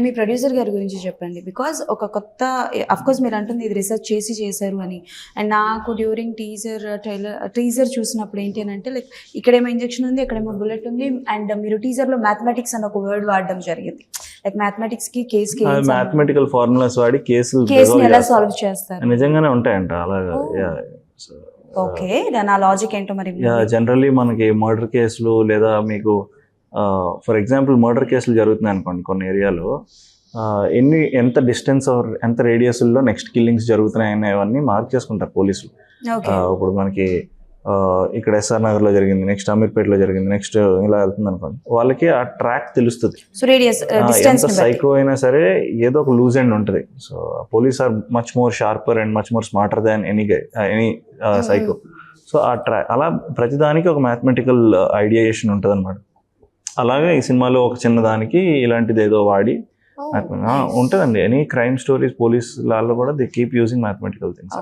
And me producer గారి గురించి చెప్పండి. బికాజ్ ఒక కొత్త కోర్స్ మీరు అంటుంది ఇది రీసెర్చ్ చేసి చేశారు అని. అండ్ నాకు డ్యూరింగ్ టీజర్ ట్రైలర్ టీజర్ చూసినప్పుడు ఏంటి అని అంటే లైక్ ఇక్కడేమో ఇంజెక్షన్ ఉంది ఇక్కడేమో బుల్లెట్ ఉంది. అండ్ మీరు టీజర్లో మ్యాథమెటిక్స్ అని ఒక వర్డ్ వాడడం జరిగింది. లైక్ మ్యాథమెటిక్స్కి కేస్కి మ్యాథమెటికల్ ఫార్ములాస్ వాడి కేసులు కేసుని ఎలా సాల్వ్ చేస్తారు. నిజంగానే ఉంటాయంట అలాగా. Oh. ఓకే దాని ఆ లాజిక్ ఏంటో మరి జనరల్లీ మనకి మర్డర్ కేసులు లేదా మీకు ఫర్ ఎగ్జాంపుల్ మర్డర్ కేసులు జరుగుతున్నాయి అనుకోండి కొన్ని ఏరియాలో ఎన్ని ఎంత డిస్టెన్స్ ఎంత రేడియస్లో నెక్స్ట్ కిల్లింగ్స్ జరుగుతున్నాయి అనేవన్నీ మార్క్ చేసుకుంటారు పోలీసులు. ఇప్పుడు మనకి ఇక్కడ ఎస్ఆర్ నగర్లో జరిగింది నెక్స్ట్ అమీర్పేటలో జరిగింది నెక్స్ట్ ఇలా వెళ్తుంది అనుకోండి. వాళ్ళకి ఆ ట్రాక్ తెలుస్తుంది. డిస్టెన్స్ ఎంత సైకో అయినా సరే ఏదో ఒక లూజ్ ఎండ్ ఉంటుంది. So police are much more sharper and much more smarter than any any psycho so ఆ ట్రాక్ అలా ప్రతిదానికి ఒక మ్యాథమెటికల్ ఐడియేషన్ ఉంటుంది అనమాట అలాగే ఈ సినిమాలో ఒక చిన్న దానికి ఇలాంటిది ఏదో వాడి ఉంటుందండి. ఎనీ క్రైమ్ స్టోరీస్ పోలీస్ లాల్లో కూడా they keep using mathematical things